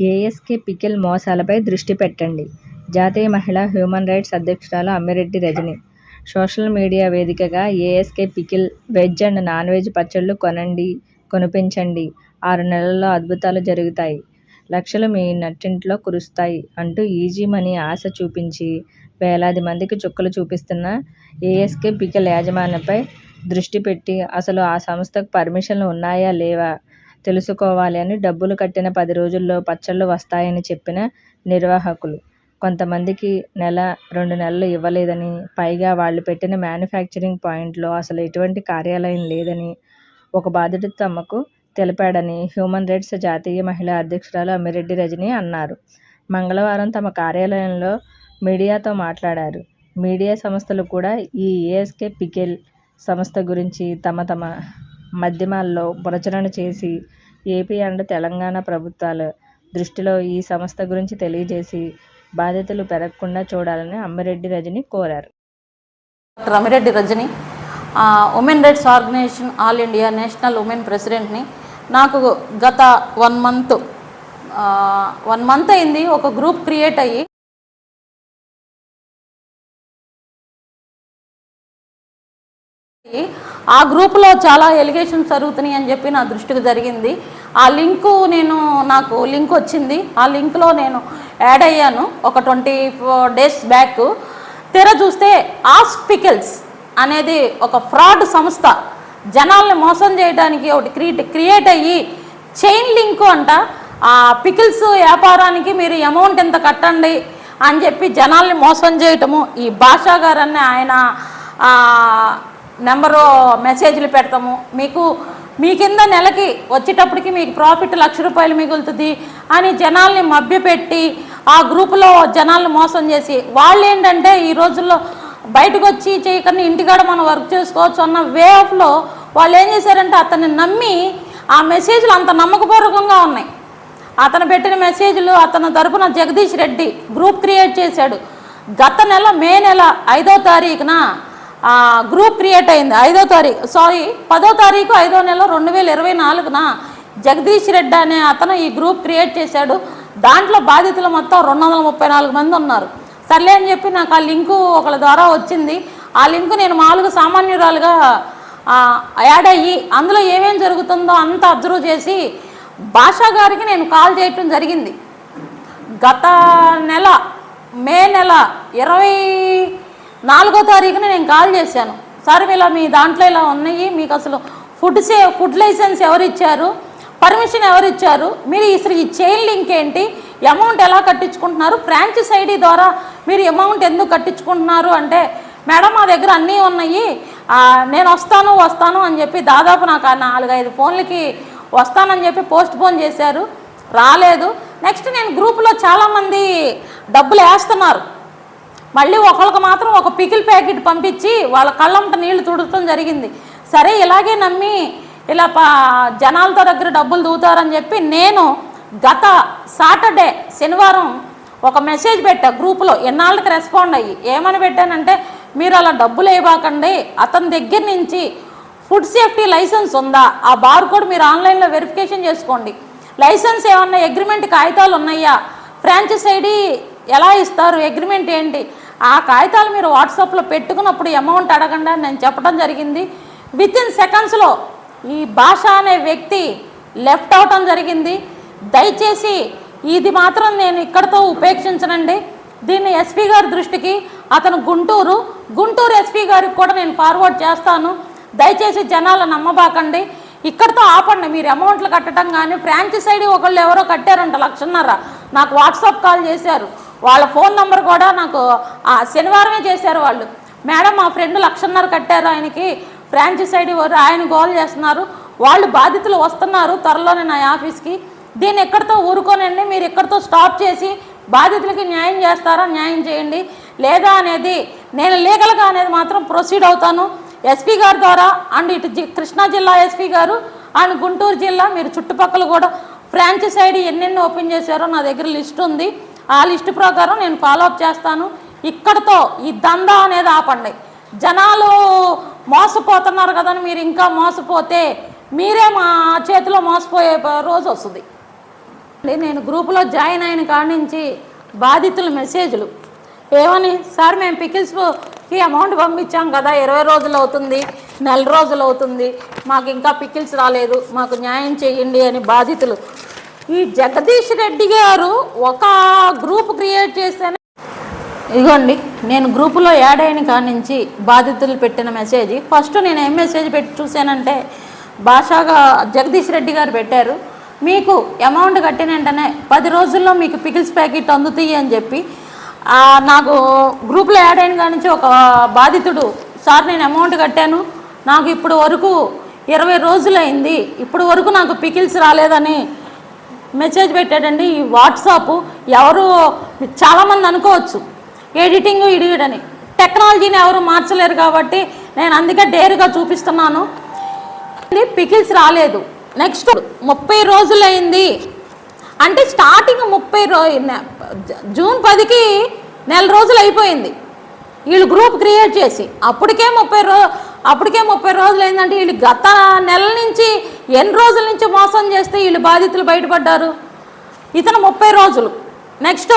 ASK pickle మోసాలపై దృష్టి పెట్టండి. జాతీయ మహిళా హ్యూమన్ రైట్స్ అధ్యక్షురాలు అమ్మిరెడ్డి రజని. సోషల్ మీడియా వేదికగా ASK pickle veg and non veg పచ్చళ్ళు కొనండి కొనిపించండి. ఆరు నెలల్లో అద్భుతాలు జరుగుతాయి. లక్షలు మీ నట్టింట్లో కురుస్తాయి అంటూ ఈజీ మనీ ఆశ చూపించి వేలాది మందికి చుక్కలు చూపిస్తున్న ఏఎస్కే పికిల్ యాజమాన్యపై దృష్టి పెట్టి అసలు ఆ సంస్థకు పర్మిషన్లు ఉన్నాయా లేవా తెలుసుకోవాలి అని డబ్బులు కట్టిన పది రోజుల్లో పచ్చళ్ళు వస్తాయని చెప్పిన నిర్వాహకులు. కొంతమందికి నెల రెండు నెలలు ఇవ్వలేదని పైగా వాళ్ళు పెట్టిన మ్యానుఫ్యాక్చరింగ్ పాయింట్లో అసలు ఎటువంటి కార్యాలయం లేదని ఒక బాధితుడు తమకు తెలిపాడని హ్యూమన్ రైట్స్ జాతీయ మహిళా అధ్యక్షురాలు అమ్మిరెడ్డి రజని అన్నారు. మంగళవారం తమ కార్యాలయంలో మీడియాతో మాట్లాడారు. మీడియా సంస్థలు కూడా ఈ ఏఎస్కే పికెల్ సంస్థ గురించి తమ తమ మాధ్యమాల్లో ప్రచురణ చేసి ఏపీ అండ్ తెలంగాణ ప్రభుత్వాల దృష్టిలో ఈ సంస్థ గురించి తెలియజేసి బాధితులు పెరగకుండా చూడాలని అమ్మిరెడ్డి రజని కోరారు. Doctor Amireddy Rajani women rights organisation all India national women ప్రెసిడెంట్ని నాకు గత వన్ మంత్ వన్ మంత్ అయింది ఒక గ్రూప్ క్రియేట్ అయ్యి. ఆ గ్రూప్లో చాలా ఎలిగేషన్స్ జరుగుతున్నాయి అని చెప్పి నా దృష్టికి జరిగింది. ఆ లింకు నేను నాకు లింక్ వచ్చింది. ఆ లింక్లో నేను యాడ్ అయ్యాను. ఒక ట్వంటీ ఫోర్ డేస్ బ్యాక్. తెర చూస్తే ఆస్పికల్స్ అనేది ఒక ఫ్రాడ్ సంస్థ. జనాల్ని మోసం చేయడానికి ఒకటి క్రియేట్ క్రియేట్ అయ్యి చైన్ లింక్ అంట. ఆ పికిల్స్ వ్యాపారానికి మీరు అమౌంట్ ఎంత కట్టండి అని చెప్పి జనాల్ని మోసం చేయటము. ఈ భాషా గారని ఆయన నెంబరు మెసేజ్లు పెడతాము. మీకు మీ కింద నెలకి వచ్చేటప్పటికి మీకు ప్రాఫిట్ లక్ష రూపాయలు మిగులుతుంది అని జనాల్ని మభ్యపెట్టి ఆ గ్రూపులో జనాలను మోసం చేసి వాళ్ళు ఏంటంటే ఈ రోజుల్లో బయటకు వచ్చి చేయకుండా ఇంటికాడ మనం వర్క్ చేసుకోవచ్చు అన్న వే ఆఫ్లో వాళ్ళు ఏం చేశారంటే అతన్ని నమ్మి ఆ మెసేజ్లు అంత నమ్మకపూర్వకంగా ఉన్నాయి. అతను పెట్టిన మెసేజ్లు అతను తరపున జగదీష్ రెడ్డి గ్రూప్ క్రియేట్ చేశాడు. గత నెల మే నెల ఐదో తారీఖున గ్రూప్ క్రియేట్ అయింది. ఐదో తారీఖు సారీ పదో తారీఖు ఐదో నెల రెండు వేల ఇరవై నాలుగున జగదీష్ రెడ్డి అనే అతను ఈ గ్రూప్ క్రియేట్ చేశాడు. దాంట్లో బాధితులు మొత్తం రెండు వందల ముప్పై నాలుగు మంది ఉన్నారు. సర్లే అని చెప్పి నాకు ఆ లింకు ఒకళ్ళ ద్వారా వచ్చింది. ఆ లింకు నేను మామూలుగా సామాన్యురాలుగా యాడ్ అయ్యి అందులో ఏమేం జరుగుతుందో అంత అబ్జర్వ్ చేసి భాషా గారికి నేను కాల్ చేయటం జరిగింది. గత నెల మే నెల ఇరవై నాలుగో తారీఖున నేను కాల్ చేశాను. సార్ ఇలా మీ దాంట్లో ఇలా ఉన్నాయి మీకు అసలు ఫుడ్ సే ఫుడ్ లైసెన్స్ ఎవరు ఇచ్చారు పర్మిషన్ ఎవరు ఇచ్చారు మీరు అసలు ఈ చైన్ లింక్ ఏంటి? అమౌంట్ ఎలా కట్టించుకుంటున్నారు? ఫ్రాంచైజ్ ఐడి ద్వారా మీరు అమౌంట్ ఎందుకు కట్టించుకుంటున్నారు? అంటే మేడం మా దగ్గర అన్నీ ఉన్నాయి. నేను వస్తాను వస్తాను అని చెప్పి దాదాపు నాకు ఆ నాలుగైదు ఫోన్లకి వస్తానని చెప్పి పోస్ట్ పోన్ చేశారు. రాలేదు. నెక్స్ట్ నేను గ్రూప్లో చాలామంది డబ్బులు వేస్తున్నారు. మళ్ళీ ఒకళ్ళకి మాత్రం ఒక పికిల్ ప్యాకెట్ పంపించి వాళ్ళ కళ్ళంట నీళ్ళు తుడటం జరిగింది. సరే ఇలాగే నమ్మి ఇలా పా జనాలతో దగ్గర డబ్బులు దూతారని చెప్పి నేను గత సాటర్డే శనివారం ఒక మెసేజ్ పెట్టా గ్రూపులో. ఎన్నాళ్ళకి రెస్పాండ్ అయ్యి? ఏమని పెట్టానంటే మీరు అలా డబ్బులు వేయబాకండి. అతని దగ్గర నుంచి ఫుడ్ సేఫ్టీ లైసెన్స్ ఉందా? ఆ బార్ కోడ్ మీరు ఆన్లైన్లో వెరిఫికేషన్ చేసుకోండి. లైసెన్స్ ఏమన్నా అగ్రిమెంట్ కాగితాలు ఉన్నాయా? ఫ్రాంచైజ్ ఐడి ఎలా ఇస్తారు? అగ్రిమెంట్ ఏంటి? ఆ కాగితాలు మీరు వాట్సాప్లో పెట్టుకున్నప్పుడు అమౌంట్ అడగండి అని నేను చెప్పడం జరిగింది. విత్ ఇన్ సెకండ్స్లో ఈ భాష అనే వ్యక్తి లెఫ్ట్ అవటం జరిగింది. దయచేసి ఇది మాత్రం నేను ఇక్కడితో ఉపేక్షించనండి. దీన్ని ఎస్పీ గారి దృష్టికి అతను గుంటూరు గుంటూరు ఎస్పీ గారికి కూడా నేను ఫార్వర్డ్ చేస్తాను. దయచేసి జనాలు నమ్మబాకండి. ఇక్కడితో ఆపండి మీరు అమౌంట్లు కట్టడం కానీ ఫ్రాంచైజీ ఒకళ్ళు ఎవరో కట్టారంట లక్షన్నర. నాకు వాట్సాప్ కాల్ చేశారు. వాళ్ళ ఫోన్ నెంబర్ కూడా నాకు శనివారమే చేశారు వాళ్ళు. మేడం మా ఫ్రెండ్ లక్షన్నర కట్టారు ఆయనకి ఫ్రాంచైజ్ ఐడి వారు ఆయన గోల్ చేస్తున్నారు. వాళ్ళు బాధితులు వస్తున్నారు త్వరలోనే నా ఆఫీస్కి. దీన్ని ఎక్కడితో ఊరుకోనండి? మీరు ఎక్కడితో స్టాప్ చేసి బాధితులకి న్యాయం చేస్తారా? న్యాయం చేయండి. లేదా అనేది నేను లీగల్గా అనేది మాత్రం ప్రొసీడ్ అవుతాను. ఎస్పీ గారి ద్వారా అండ్ ఇటు జి కృష్ణా జిల్లా ఎస్పీ గారు అండ్ గుంటూరు జిల్లా మీరు చుట్టుపక్కల కూడా ఫ్రాంచైజ్ ఐడి ఎన్నెన్ని ఓపెన్ చేశారో నా దగ్గర లిస్ట్ ఉంది. ఆ లిస్ట్ ప్రకారం నేను ఫాలోఅప్ చేస్తాను. ఇక్కడతో ఈ దందా అనేది ఆపండి. జనాలు మోసపోతున్నారు కదని మీరు ఇంకా మోసపోతే మీరే మా చేతిలో మోసపోయే రోజు వస్తుంది. నేను గ్రూపులో జాయిన్ అయిన కాడి నుంచి బాధితుల మెసేజ్లు ఏమని? సార్ మేము పికిల్స్కి అమౌంట్ పంపించాం కదా ఇరవై రోజులు అవుతుంది నెల రోజులు అవుతుంది మాకు ఇంకా పికిల్స్ రాలేదు మాకు న్యాయం చేయండి అని బాధితులు ఈ జగదీష్ రెడ్డి గారు ఒక గ్రూప్ క్రియేట్ చేస్తేనే ఇదిగోండి నేను గ్రూపులో యాడ్ అయిన కానించి నుంచి బాధితులు పెట్టిన మెసేజ్. ఫస్ట్ నేను ఏం మెసేజ్ పెట్టి చూశానంటే భాషగా జగదీష్ రెడ్డి గారు పెట్టారు. మీకు అమౌంట్ కట్టిన వెంటనే పది రోజుల్లో మీకు పికిల్స్ ప్యాకెట్ అందుతాయి అని చెప్పి నాకు గ్రూప్లో యాడ్ అయిన కానించి నుంచి ఒక బాధితుడు సార్ నేను అమౌంట్ కట్టాను. నాకు ఇప్పుడు వరకు ఇరవై రోజులైంది. ఇప్పుడు వరకు నాకు పికిల్స్ రాలేదని మెసేజ్ పెట్టాడండి ఈ వాట్సాప్ ఎవరు చాలామంది అనుకోవచ్చు. ఎడిటింగ్ ఇడియడని. టెక్నాలజీని ఎవరు మార్చలేరు కాబట్టి నేను అందుకే డేరుగా చూపిస్తున్నాను. పికిల్స్ రాలేదు. నెక్స్ట్ ముప్పై రోజులైంది. అంటే స్టార్టింగ్ ముప్పై రో జూన్ పదికి నెల రోజులు అయిపోయింది. వీళ్ళు గ్రూప్ క్రియేట్ చేసి అప్పటికే ముప్పై రో అప్పటికే ముప్పై రోజులు ఏంటంటే వీళ్ళు గత నెల నుంచి ఎన్ని రోజుల నుంచి మోసం చేస్తే వీళ్ళు బాధితులు బయటపడ్డారు? ఇతను ముప్పై రోజులు. Next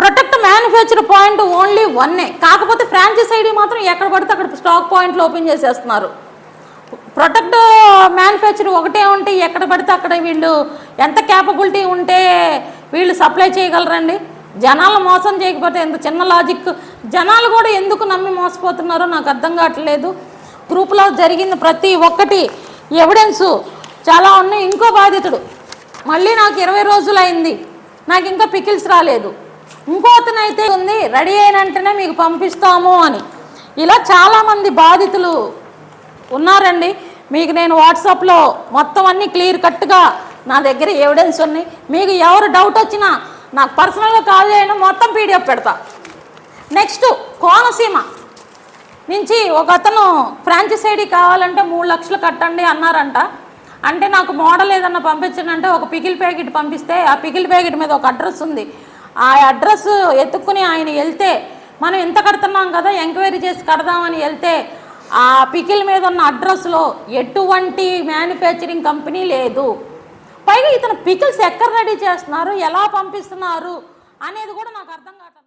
protect manufacture point only వన్నే కాకపోతే ఫ్రాంచైజ్ ఐడి మాత్రం ఎక్కడ పడితే అక్కడ స్టాక్ పాయింట్లు ఓపెన్ చేసేస్తున్నారు. ప్రొటెక్ట్ మ్యానుఫ్యాక్చర్ ఒకటే ఉంటే ఎక్కడ పడితే అక్కడ వీళ్ళు ఎంత క్యాపబిలిటీ ఉంటే వీళ్ళు సప్లై చేయగలరండి? జనాలు మోసం చేయకపోతే ఎంత చిన్న లాజిక్ జనాలు కూడా ఎందుకు నమ్మి మోసపోతున్నారో నాకు అర్థం కావట్లేదు. గ్రూప్లో జరిగింది ప్రతి ఒక్కటి ఎవిడెన్సు చాలా ఉన్నాయి. ఇంకో బాధితుడు. మళ్ళీ నాకు ఇరవై రోజులు అయింది నాకు ఇంకా పికిల్స్ రాలేదు. ఇంకో అతను అయితే ఉంది రెడీ అయిన వెంటనే మీకు పంపిస్తాము అని. ఇలా చాలామంది బాధితులు ఉన్నారండి. మీకు నేను వాట్సాప్లో మొత్తం అన్నీ క్లియర్ కట్గా నా దగ్గర ఎవిడెన్స్ ఉన్నాయి. మీకు ఎవరు డౌట్ వచ్చినా నాకు పర్సనల్గా కాల్ చేయను మొత్తం పీడిఎఫ్ పెడతా. నెక్స్ట్ కోనసీమ. నుంచి ఒక అతను ఫ్రాంచైజ్ ఐడి కావాలంటే మూడు లక్షలు కట్టండి అన్నారంట. అంటే నాకు మోడల్ ఏదన్నా పంపించనంటే ఒక పిగిల్ ప్యాకెట్ పంపిస్తే ఆ పిగిల్ ప్యాకెట్ మీద ఒక అడ్రస్ ఉంది. ఆ అడ్రస్ ఎత్తుక్కుని ఆయన వెళ్తే మనం ఎంత కడుతున్నాం కదా ఎంక్వైరీ చేసి కడదామని వెళ్తే ఆ పికిల్ మీద ఉన్న అడ్రస్లో ఎటువంటి మ్యానుఫ్యాక్చరింగ్ కంపెనీ లేదు. పైగా ఇతను పికిల్స్ ఎక్కడ రెడీ చేస్తున్నారు ఎలా పంపిస్తున్నారు అనేది కూడా నాకు అర్థం కావట్లేదు.